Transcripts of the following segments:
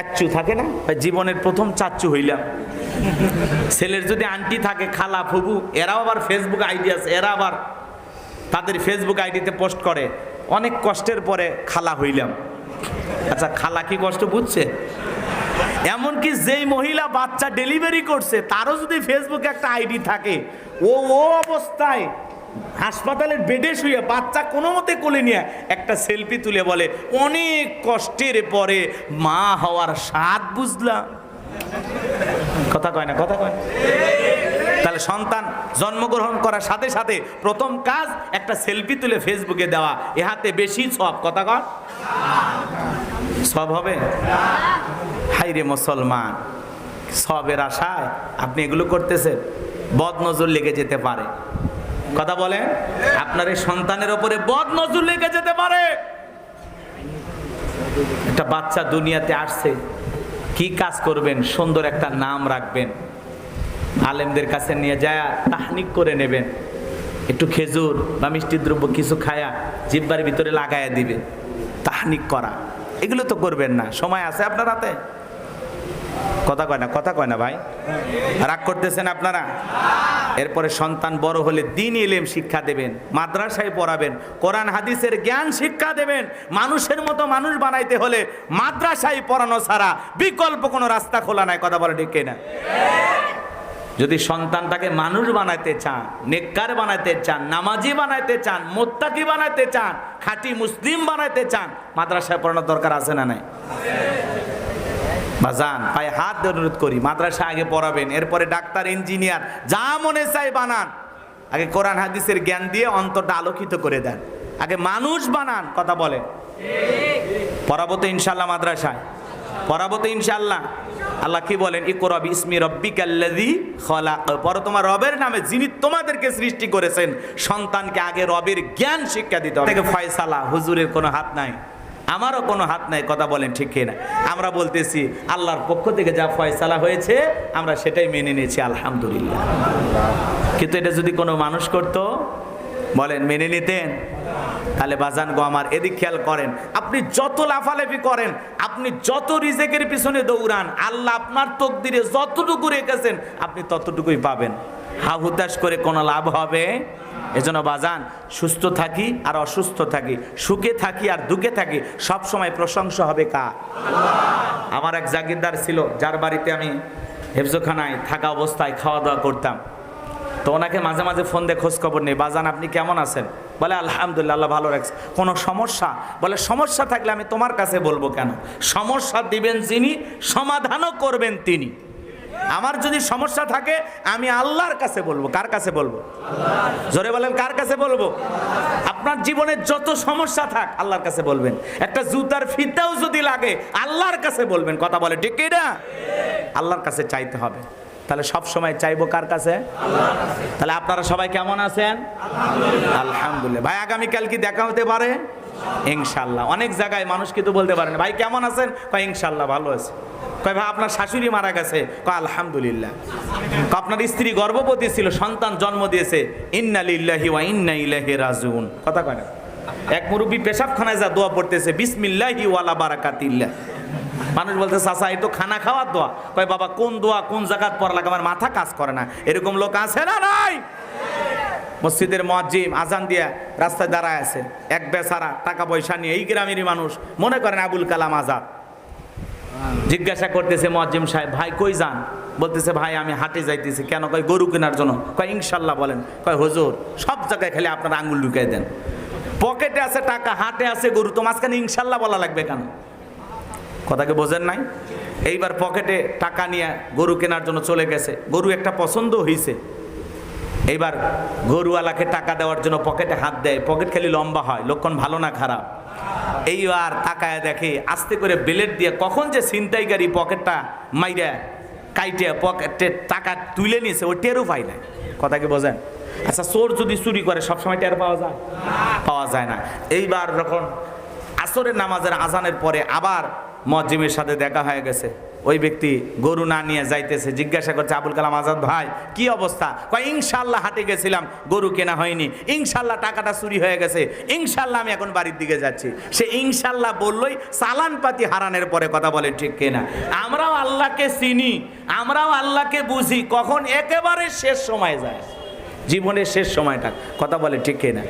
চাচ্চু থাকে না? জীবনের প্রথম চাচ্চু হইলাম। ছেলের যদি আন্টি থাকে, খালা ফুবু এরাও আবার ফেসবুক আইডি আছে, এরা আবার তাদের ফেসবুক আইডিতে পোস্ট করে। অনেক কষ্টের পরে খালা হইলাম। আচ্ছা খালা কি কষ্ট বুঝছে? এমনকি যেই মহিলা বাচ্চা ডেলিভারি করছে, তারও যদি ফেসবুকে একটা আইডি থাকে, ও ও অবস্থায় হাসপাতালের বেডে শুয়ে বাচ্চা কোনো মতে কোলে নিয়ে একটা সেলফি তুলে বলে, অনেক কষ্টের পরে মা হওয়ার স্বাদ বুঝলাম। কথা কয় না, কথা কয় তাহলে সন্তান জন্মগ্রহণ করার সাথে সাথে প্রথম কাজ একটা সেলফি তুলে ফেসবুকে দেওয়া এহাতে বেশি সব, কথা কয়? সব হবে? হাই রে মুসলমান, সবের আশায় আপনি এগুলো করতেছেন বদ নজর লেগে যেতে পারে। কথা বলেন, আপনার এই সন্তানের ওপরে বদ নজর লেগে যেতে পারে। একটা বাচ্চা দুনিয়াতে আসছে, কি কাজ করবেন? সুন্দর একটা নাম রাখবেন। আলেমদের কাছে নিয়ে যায়, তাহনিক করে নেবেন। একটু খেজুর বা মিষ্টি দ্রব্য কিছু খায়া জিব্বার ভিতরে লাগায়া দিবে। তাহনিক করা, এগুলো তো করবেন না। সময় আছে আপনার হাতে? কথা কয় না, কথা কয় না ভাই? রাগ করতেছেন আপনারা? এরপরে সন্তান বড় হলে দিন এলেম শিক্ষা দেবেন, মাদ্রাসায় পড়াবেন, কোরআন, হাদিসের জ্ঞান শিক্ষা দেবেন, মানুষের মতো মানুষ বানাইতে হলে মাদ্রাসায় পড়ানো ছাড়া বিকল্প কোনো রাস্তা খোলা নাই, কথা বলে ঠিক না যদি সন্তানটাকে মানুষ বানাইতে চান, নেককার বানাইতে চান, নামাজি বানাইতে চান, মোত্তাকি বানাইতে চান, খাঁটি মুসলিম বানাইতে চান, মাদ্রাসায় পড়ানোর দরকার আছে না নাই? বা যান, পায়ে হাত অনুরোধ করি, মাদ্রাসা আগে পড়াবেন, এরপরে ডাক্তার, ইঞ্জিনিয়ার, যা মনে চাই বানান। আগে কোরআন, হাদিসের জ্ঞান দিয়ে অন্তরটা আলোকিত করে দেন। আগে মানুষ বানান, কথা বলে পড়াবো তো ইনশাল্লাহ মাদ্রাসায়। পড়াবো তো ইনশাল্লাহ আল্লাহ কি বলেন? ইকরব ইসমি রব্বিকাল্লাযী খলাক। পর তোমার রবের নামে, যিনি তোমাদেরকে সৃষ্টি করেছেন। সন্তানকে আগে রবের জ্ঞান শিক্ষা দিতে হবে। ফয়সালা, হুজুরের কোনো হাত নাই। আমারও কোনো হাত নাই, কথা বলেন ঠিক কিনা? আমরা বলতেছি, আল্লাহর পক্ষ থেকে যা ফয়সালা হয়েছে, আমরা সেটাই মেনে নিয়েছি, আলহামদুলিল্লাহ। কিন্তু এটা যদি কোনো মানুষ করতো, বলেন মেনে নিতেন, তাহলে বাজান গো আমার, এদিক খেয়াল করেন, আপনি যত লাফালাফি করেন, আপনি যত রিজেকের পিছনে দৌড়ান, আল্লাহ আপনার তকদিরে যতটুকু রেখেছেন, আপনি ততটুকুই পাবেন। হা হুতাশ করে কোনো লাভ হবে? এজন্য বাজান, সুস্থ থাকি আর অসুস্থ থাকি, সুখে থাকি আর দুঃখে থাকি, সব সময় প্রশংসা হবে কা আমার এক জাগিরদার ছিল, যার বাড়িতে আমি হেফজোখানায় থাকা অবস্থায় খাওয়া দাওয়া করতাম। তো ওনাকে মাঝে মাঝে ফোন দিয়ে খোঁজ খবর নেই। বাজান, আপনি কেমন আছেন? বলে, আলহামদুলিল্লাহ, আল্লাহ ভালো রাখছে। কোনো সমস্যা? বলে, সমস্যা থাকলে আমি তোমার কাছে বলব কেন? সমস্যা দিবেন যিনি, সমাধানও করবেন তিনি। আমার যদি সমস্যা থাকে, আমি আল্লাহর কাছে বলব। কার কাছে বলব? জোরে বলেন, কার কাছে বলব? আপনার জীবনে যত সমস্যা থাক, আল্লাহর কাছে বলবেন। একটা জুতার ফিতাও যদি লাগে, আল্লাহর কাছে বলবেন। কথা বলে, ঠিক না? আল্লাহর কাছে চাইতে হবে। তাহলে সব সময় চাইব কার কাছে? তাহলে আপনারা সবাই কেমন আছেন? আলহামদুলিল্লাহ। ভাই আগামীকাল কি দেখা হতে পারে? ইনশাল্লাহ অনেক জায়গায় মানুষ কিন্তু বলতে পারেন ভাই, কেমন আছেন? কয় ইনশাল্লাহ ভালো আছে। কয় ভাই, আপনার শাশুড়ি মারা গেছে? কয়, আলহামদুলিল্লাহ। আপনার স্ত্রী গর্ভবতী ছিল, সন্তান জন্ম দিয়েছে। ইন্না লিল্লাহি ওয়া ইন্না ইলাইহি রাজিউন। কথা কয় না? এক মুরব্বী পেশাবখানায় যা দোয়া পড়তেছে, বিসমিল্লাহি ওয়ালা বারাকাতিল্লাহ। মানুষ বলতে, চাচা, এই তো খানা খাওয়ার দোয়া। কয়, বাবা, কোন দোয়া, কোন জায়গাত পড়া আমার মাথা কাজ করে না। এরকম লোক আছে না নাই? মসজিদের মসজিম আজান দিয়া রাস্তায় দাঁড়ায় আছে। এক বেচারা টাকা পয়সা নিয়ে, এই গ্রামেরই মানুষ। মনে করেন আবুল কালাম আজাদ। জিজ্ঞাসা করতেছে মজ্জিম সাহেব, ভাই, কই যান? বলতেছে, ভাই, আমি হাটে যাইতেছি। কেন? কয়, গরু কেনার জন্য। কয়, ইনশাল্লাহ, বলেন। কয়, হুজুর, সব জায়গায় খালি আপনার আঙুল ঢুকাই দেন। পকেটে আছে টাকা, হাটে আছে গরু, তো মাঝখানে ইনশাল্লাহ বলা লাগবে কেন? কথাকে বোঝেন নাই? এইবার পকেটে টাকা নিয়ে গরু কেনার জন্য চলে গেছে। গরু একটা পছন্দ হয়েছে এইবার গরুওয়ালাকে টাকা দেওয়ার জন্য পকেটে হাত দেয়। পকেট খালি লম্বা হয়, লক্ষণ ভালো না খারাপ? এইবার তাকায় দেখে, আস্তে করে বেলেট দিয়ে কখন যে ছিনতাইকারী পকেটটা মাইরা কাইটে পকেটে টাকা তুলে নিয়েছে ও টেরও পায় না কথা কি বোঝেন? আচ্ছা চোর যদি চুরি করে, সবসময় টের পাওয়া যায়? পাওয়া যায় না। এইবার যখন আসরের নামাজের আজানের পরে আবার মজিমের সাথে দেখা হয়ে গেছে ওই ব্যক্তি গরু না নিয়ে যাইতেছে, জিজ্ঞাসা করছে, আবুল কালাম আজাদ ভাই, কি অবস্থা? কয় ইনশাল্লাহ হাটে গেছিলাম, গরু কেনা হয়নি। ইনশাল্লাহ টাকাটা চুরি হয়ে গেছে। ইনশাল্লাহ আমি এখন বাড়ির দিকে যাচ্ছি। সে ইনশাল্লাহ বললই চালান পাতি হারানের পরে কথা বলে, ঠিক কেনা আমরাও আল্লাহকে চিনি, আমরাও আল্লাহকে বুঝি, কখন একেবারে শেষ সময় যায়। জীবনের শেষ সময়টা কথা বলে ঠিক না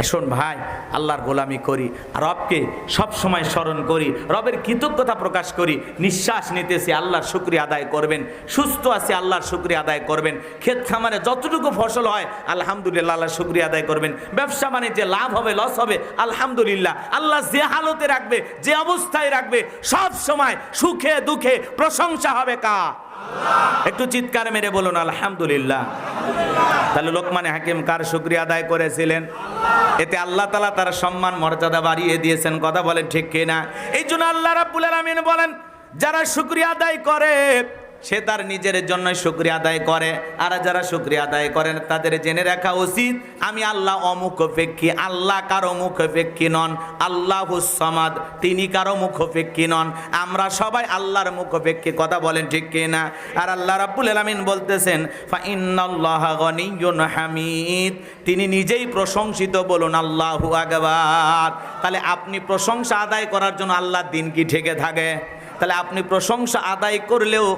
আসুন ভাই, আল্লাহর গোলামি করি রবকে সব সময় স্মরণ করি, রবের কৃতজ্ঞতা প্রকাশ করি, নিঃশ্বাস নিতেছি, আল্লাহর শুক্রিয়া আদায় করবেন, সুস্থ আছে, আল্লাহর শুক্রিয়া আদায় করবেন, ক্ষেত খামারে যতটুকু ফসল হয়, আলহামদুলিল্লাহ আল্লাহ শুক্রিয়া আদায় করবেন, ব্যবসা বাণিজ্যে লাভ হবে, লস হবে, আলহামদুলিল্লাহ, আল্লাহ যে হালতে রাখবে, যে অবস্থায় রাখবে, সব সময় সুখে, দুঃখে প্রশংসা হবে কা একটু চিৎকার মেরে বলুন, আলহামদুলিল্লাহ। তাহলে লোকমানে হাকিম কার শুক্রিয়া আদায় করেছিলেন? এতে আল্লাহ তালা তার সম্মান, মর্যাদা বাড়িয়ে দিয়েছেন, কথা বলেন ঠিক কিনা? এই জন্য আল্লাহ রাবুল আলামিন বলেন, যারা শুক্রিয়া আদায় করে সে তার নিজের জন্যই শুক্রিয়া আদায় করে। আর যারা শুক্রিয়া আদায় করেন, তাদের জেনে রাখা উচিত, আমি আল্লাহ অমুখপেক্ষী, আল্লাহ কারও মুখপেক্ষী নন, আল্লাহ সমাদ, তিনি কারও মুখপেক্ষী নন। আমরা সবাই আল্লাহর মুখপেক্ষী, কথা বলেন ঠিক কিনা? আর আল্লাহ রাব্বুল আলামিন বলতেছেন হামিদ। তিনি নিজেই প্রশংসিত বলুন, আল্লাহু আকবার। তাহলে আপনি প্রশংসা আদায় করার জন্য আল্লাহর দিন কি ঠেকে থাকে? তাহলে আপনি প্রশংসা আদায় করলেও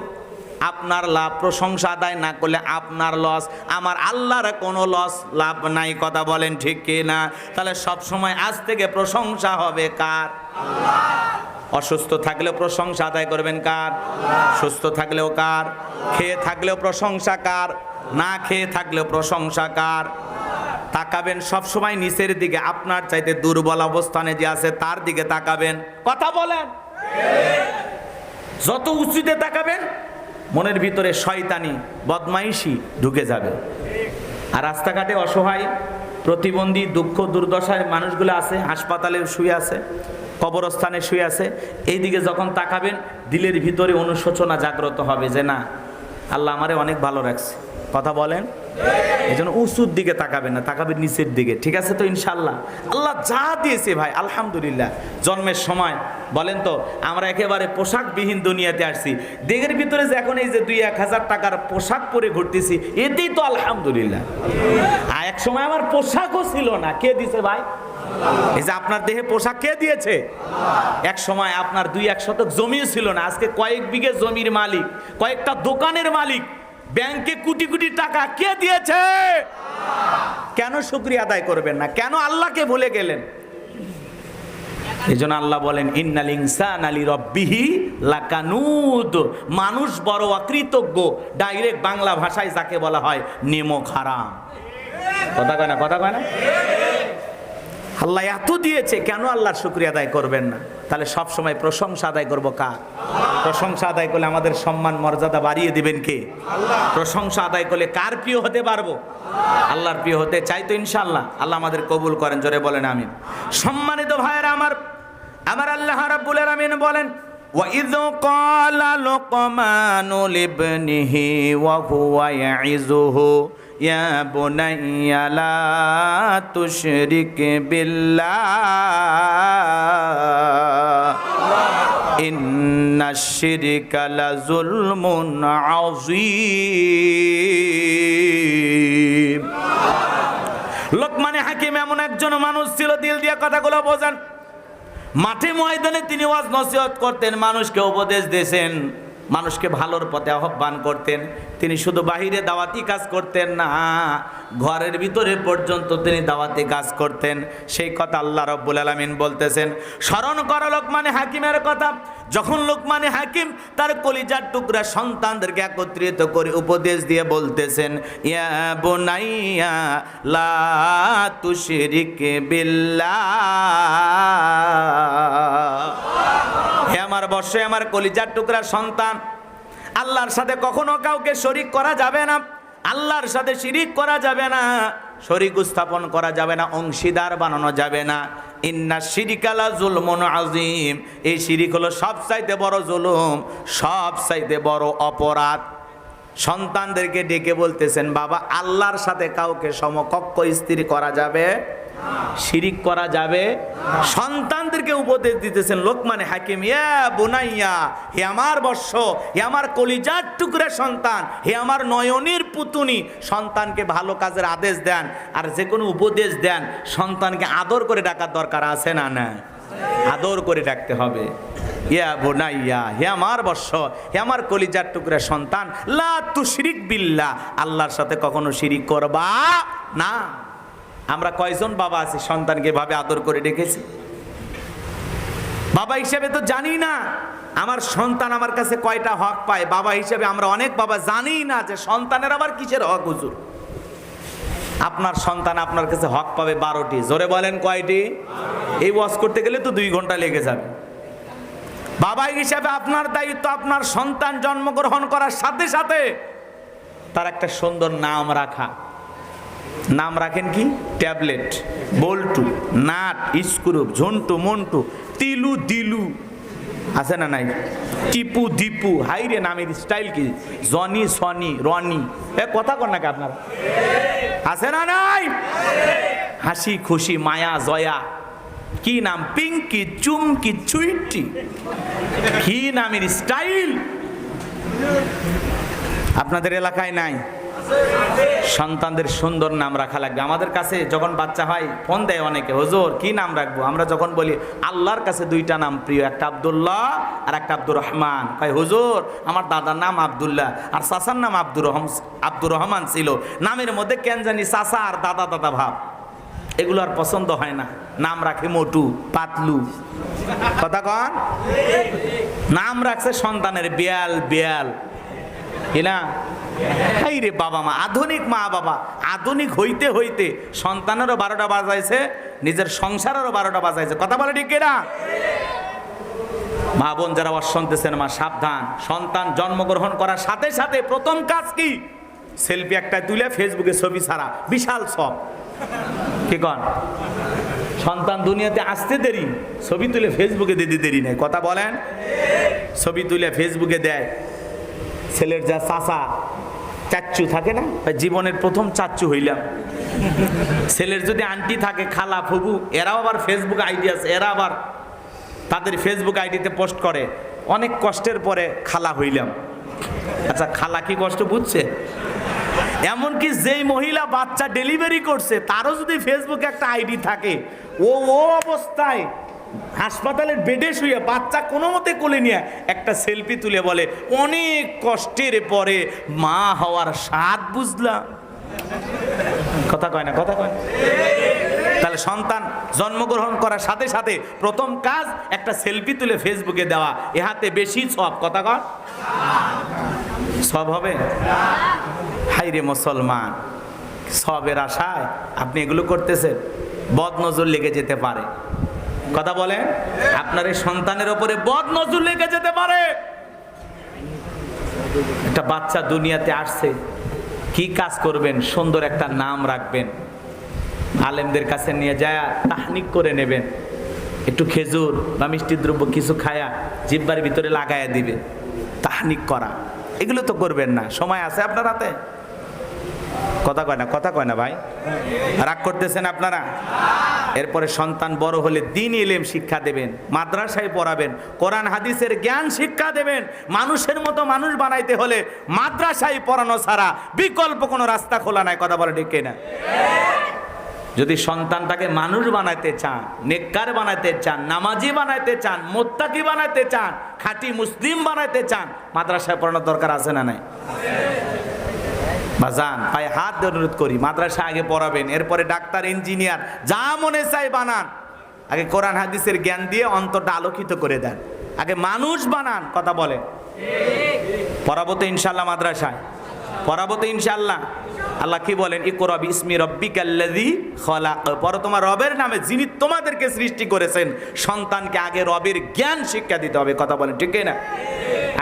আপনার লাভ প্রশংসা আদায় না করলে আপনার লস। আমার আল্লাহর কোনো লস লাভ নাই কথা বলেন ঠিক কি না তাহলে সব সময় আজ থেকে প্রশংসা হবে কার? অসুস্থ থাকলেও প্রশংসা আদায় করবেন কার? সুস্থ থাকলেও কার? খেয়ে থাকলেও প্রশংসা কার? না খেয়ে থাকলেও প্রশংসা কার? তাকাবেন সব সময় নিচের দিকে আপনার চাইতে দুর্বল অবস্থানে যে আছে তার দিকে তাকাবেন। কথা বলেন। যত উঁচুতে তাকাবেন মনের ভিতরে শয়তানি, বদমাইশি ঢুকে যাবে। আর রাস্তাঘাটে অসহায়, প্রতিবন্ধী, দুঃখ, দুর্দশায় মানুষগুলো আছে, হাসপাতালে শুয়ে আছে, কবরস্থানে শুয়ে আছে। এই দিকে যখন তাকাবেন, দিলের ভিতরে অনুশোচনা জাগ্রত হবে যে না, আল্লাহ আমারে অনেক ভালো রাখছে। কথা বলেন? এই জন্য উঁচুর দিকে তাকাবেন না তাকাবেন নিচের দিকে। ঠিক আছে তো ইনশাল্লাহ? আল্লাহ যা দিয়েছে ভাই, আলহামদুলিল্লাহ। জন্মের সময়, বলেন তো, আমরা একেবারে পোশাকবিহীন দুনিয়াতে আসছি। দেহের ভিতরে যে এখন এই যে দুই এক হাজার টাকার পোশাক পরে ঘুরতেছি, এতেই তো আলহামদুলিল্লাহ। আর এক সময় আমার পোশাকও ছিল না। কে দিছে ভাই? এই যে আপনার দেহে পোশাক কে দিয়েছে? এক সময় আপনার দুই এক শতক জমিও ছিল না। আজকে কয়েক বিঘে জমির মালিক, কয়েকটা দোকানের মালিক ব্যাংকে কোটি কোটি টাকা কে দিয়েছে? কেন শুক্রিয়া আদায় করবেন না? কেন আল্লাহকে ভুলে গেলেন? এই জন্য আল্লাহ বলেন, ইন্নাল ইনসান আলী রব্বিহি লাকানুদ। মানুষ বড় অকৃতজ্ঞ, ডাইরেক্ট বাংলা ভাষায় যাকে বলা হয় নেমো খারাম। কথা কয় না, কথা কয় না? আল্লাহ এত দিয়েছে, কেন আল্লাহর শুক্রিয়া আদায় করবেন না? তাহলে সব সময় প্রশংসা আদায় করব কার প্রশংসা আদায় করলে আমাদের সম্মান, মর্যাদা বাড়িয়ে দিবেন কে? প্রশংসা আদায় করলে কার প্রিয় হতে পারব? আল্লাহর প্রিয় হতে চাই তো ইনশাল্লাহ আল্লাহ আমাদের কবুল করেন, জোরে বলেন আমিন। সম্মানিত ভাইয়েরা, আমার আমার আল্লাহ রাব্বুল আমিন বলেন وَإِذْ قَالَ لُقْمَانُ لِابْنِهِ وَهُوَ يَعِظُهُ يَا بُنَيَّ لَا تُشْرِكْ بِاللَّهِ إِنَّ الشِّرْكَ لَظُلْمٌ عَظِيمٌ লোকমানে হাকিম এমন একজন মানুষ ছিল দিল দিয়ে কথাগুলো বোঝান মাঠে ময়দানে তিনি ওয়াজ নসিহত করতেন মানুষকে উপদেশ দিয়েছেন। মানুষকে ভালোর পথে আহ্বান করতেন। তিনি শুধু বাহিরে দাওয়াতি কাজ করতেন না, ঘরের ভিতরে পর্যন্ত তিনি দাওয়াতি কাজ করতেন। সেই কথা আল্লাহ রব্বুল আলমিন বলতেছেন, স্মরণ করো লোকমানে হাকিমের কথা। যখন লোকমানে হাকিম তার কলিজার টুকরা সন্তানদেরকে একত্রিত করে উপদেশ দিয়ে বলতেছেন, ইয়া বোনাইয়া লা হে আমার বর্ষে, আমার কলিজার টুকরা সন্তান, আল্লাহর সাথে কখনো কাউকে শরিক করা যাবে না, আল্লাহর সাথে শিরিক করা যাবে না, শরিক স্থাপন করা যাবে না, অংশীদার বানানো যাবে না। ইন্না শিরিকালা জুলমন আজিম এই শিরিক হলো সব চাইতে বড় জুলুম সব চাইতে বড় অপরাধ। সন্তানদেরকে ডেকে বলতেছেন, বাবা, আল্লাহর সাথে কাউকে সমকক্ষ স্ত্রী করা যাবে শিরিক করা যাবে? সন্তানদেরকে উপদেশ দিতেছেন, লোকমানে হাকিম, ইয়া বোনাইয়া, হে আমার বর্ষ, হে আমার কলিজার টুকরে সন্তান, হে আমার নয়নের পুতুনি, সন্তানকে ভালো কাজের আদেশ দেন, আর যে কোনো উপদেশ দেন, সন্তানকে আদর করে ডাকার দরকার আছে না না? আদর করে ডাকতে হবে। ইয়া বোনাইয়া, হে আমার বর্ষ, হে আমার কলিজার টুকরা সন্তান, লা তুশরিক বিল্লাহ, আল্লাহর সাথে কখনো শিরিক করবা না। আমরা কয়জন বাবা আছি? সন্তানকে ভাবে আদর করে ডেকেছি। বাবা হিসেবে তো জানি না, আমার সন্তান আমার কাছে কয়টা হক পায়। বাবা হিসেবে আমরা অনেক বাবা জানি না যে সন্তানের আবার কিসের হক, হুজুর? আপনার সন্তান আপনার কাছে হক পাবে বারোটি। জোরে বলেন কয়টি? এই ওয়াশ করতে গেলে তো দুই ঘণ্টা লেগে যাবে। বাবা হিসাবে আপনার দায়িত্ব, আপনার সন্তান জন্মগ্রহণ করার সাথে সাথে তার একটা সুন্দর নাম রাখা। নাম রাখেন কি? Tablet, Boltu, nut screw Jhantu, Montu, Tilu, Dilu. আছে না নাই? টিপু, দীপু, হাইরে নামের স্টাইল কি? Johnny, Sony, Roni. এ, কথা কর নাকি আপনারা? আছে না নাই? হাসি, খুশি, মায়া, জয়া। কি নাম? পিঙ্কি, চুমকি, চুইটি। কি নামের স্টাইল? আপনাদের এলাকায় নাই? সন্তানদের সুন্দর নাম রাখা লাগবে। আমাদের কাছে যখন বাচ্চা হয়, ফোন দেয় অনেকে, হুজুর, কি নাম রাখব? আমরা যখন বলি, আল্লাহর কাছে দুইটা নাম প্রিয়, একটা আব্দুল্লাহ আর একটা আব্দুর রহমান। কয়, হুজুর, আমার দাদার নাম আবদুল্লাহ আর চাচার নাম আব্দুর রহম, আব্দুর রহমান ছিল। নামের মধ্যে কেন জানি চাচা আর দাদা দাদা ভাব। এগুলো আর পছন্দ হয় না। নাম রাখে মোটু, পাতলু। কথা কন? নাম রাখছে সন্তানের বিয়াল বিয়াল। কি না? এই রে বাবা মা, আধুনিক মা বাবা, আধুনিক হইতে হইতে সন্তানেরও বারোটা বাজাইছে, নিজের সংসারেরও বারোটা বাজাইছে। কথা বলে ঠিক না মা বোন যারা ওয়াজ মা, সাবধান। সন্তান জন্মগ্রহণ করার সাথে সাথে প্রথম কাজ কি? সেলফি একটা তুলে ফেসবুকে ছবি ছাড়া। বিশাল সব কি কন? সন্তান দুনিয়াতে আসতে দেরি, ছবি তুলে ফেসবুকে দিতে দেরি নেই। কথা বলেন? ছবি তুলে ফেসবুকে দেয়। ছেলের যা চাচা, চাচ্চু থাকে না? জীবনের প্রথম চাচ্চু হইলাম। ছেলের যদি আন্টি থাকে, খালা ফুবু এরাও আবার ফেসবুক আইডি আছে এরা আবার তাদের ফেসবুক আইডিতে পোস্ট করে। অনেক কষ্টের পরে খালা হইলাম। আচ্ছা খালা কি কষ্ট বুঝছে? এমনকি যেই মহিলা বাচ্চা ডেলিভারি করছে, তারও যদি ফেসবুকে একটা আইডি থাকে, ও ও অবস্থায় হাসপাতালের বেডে শুয়ে বাচ্চা কোনো মতে কোলে নিয়ে একটা সেলফি তুলে বলে, অনেক কষ্টের পরে মা হওয়ার স্বাদ বুঝলাম। কথা কয় না, কথা কয় তাহলে সন্তান জন্মগ্রহণ করার সাথে সাথে প্রথম কাজ একটা সেলফি তুলে ফেসবুকে দেওয়া এহাতে বেশি সব, কথা কয়? সব হবে? হাইরে মুসলমান, সবের আশায় আপনি এগুলো করতেছেন বদ নজর লেগে যেতে পারে। কথা বলেন, আপনার এই সন্তানের ওপরে বদ নজর লেগে যেতে পারে। একটা বাচ্চা দুনিয়াতে আসছে, কি কাজ করবেন? সুন্দর একটা নাম রাখবেন। আলেমদের কাছে নিয়ে যায়, তাহনিক করে নেবেন। একটু খেজুর বা মিষ্টি দ্রব্য কিছু খায়া জিব্বার ভিতরে লাগায়া দিবে। তাহনিক করা। এগুলো তো করবেন না। সময় আছে আপনার হাতে? কথা কয় না, কথা কয় না ভাই? রাগ করতেছেন আপনারা? এরপরে সন্তান বড় হলে দিন এলেম শিক্ষা দেবেন, মাদ্রাসায় পড়াবেন, কোরআন, হাদিসের জ্ঞান শিক্ষা দেবেন। মানুষের মতো মানুষ বানাইতে হলে মাদ্রাসায় পড়ানো ছাড়া বিকল্প কোনো রাস্তা খোলা নাই, কথা বলে ডেকে না? যদি সন্তানটাকে মানুষ বানাইতে চান, নেককার বানাইতে চান, নামাজি বানাইতে চান, মোত্তাকি বানাইতে চান, খাঁটি মুসলিম বানাইতে চান, মাদ্রাসায় পড়ানোর দরকার আছে না নাই? বা যান, পায়ে হাত দিয়ে অনুরোধ করি, মাদ্রাসা আগে পড়াবেন, এরপরে ডাক্তার, ইঞ্জিনিয়ার, যা মনে চাই বানান। আগে কোরআন, হাদিসের জ্ঞান দিয়ে অন্তরটা আলোকিত করে দেন। আগে মানুষ বানান, কথা বলে। পড়াবো তো ইনশাল্লাহ মাদ্রাসায়। পড়াবো তো ইনশাল্লাহ আল্লাহ কি বলেন? ইকরব ইসমি রব্বিকাল্লাযী খলাক। পর তোমার রবের নামে, যিনি তোমাদেরকে সৃষ্টি করেছেন। সন্তানকে আগে রবের জ্ঞান শিক্ষা দিতে হবে, কথা বলেন, ঠিক না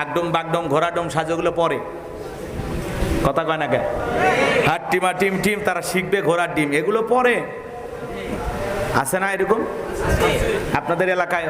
একদম বাগডম ঘোরাডম সাজগুলো পরে। কথা কয় না কে? হাট টিমা টিম টিম, তারা শিখবে ঘোড়ার ডিম। এগুলো পরে। আছে না এরকম? আপনাদের এলাকায়